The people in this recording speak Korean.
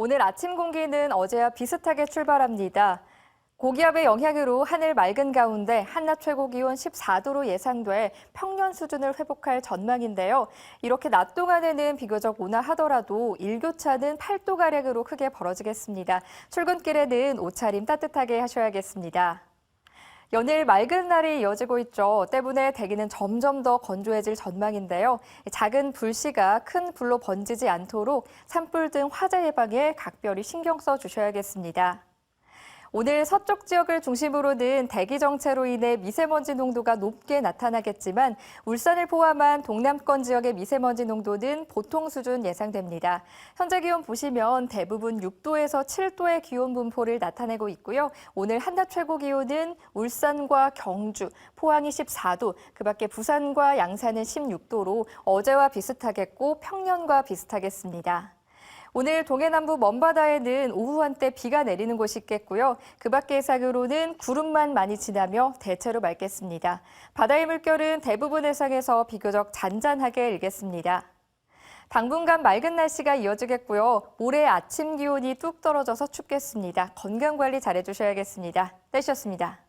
오늘 아침 공기는 어제와 비슷하게 출발합니다. 고기압의 영향으로 하늘 맑은 가운데 한낮 최고 기온 14도로 예상돼 평년 수준을 회복할 전망인데요. 이렇게 낮 동안에는 비교적 온화하더라도 일교차는 8도가량으로 크게 벌어지겠습니다. 출근길에는 옷차림 따뜻하게 하셔야겠습니다. 연일 맑은 날이 이어지고 있죠. 때문에 대기는 점점 더 건조해질 전망인데요. 작은 불씨가 큰 불로 번지지 않도록 산불 등 화재 예방에 각별히 신경 써 주셔야겠습니다. 오늘 서쪽 지역을 중심으로는 대기 정체로 인해 미세먼지 농도가 높게 나타나겠지만 울산을 포함한 동남권 지역의 미세먼지 농도는 보통 수준 예상됩니다. 현재 기온 보시면 대부분 6도에서 7도의 기온 분포를 나타내고 있고요. 오늘 한낮 최고 기온은 울산과 경주, 포항이 14도, 그 밖에 부산과 양산은 16도로 어제와 비슷하겠고 평년과 비슷하겠습니다. 오늘 동해남부 먼바다에는 오후 한때 비가 내리는 곳이 있겠고요. 그 밖의 해상으로는 구름만 많이 지나며 대체로 맑겠습니다. 바다의 물결은 대부분 해상에서 비교적 잔잔하게 일겠습니다. 당분간 맑은 날씨가 이어지겠고요. 모레 아침 기온이 뚝 떨어져서 춥겠습니다. 건강 관리 잘해주셔야겠습니다. 떼셨습니다.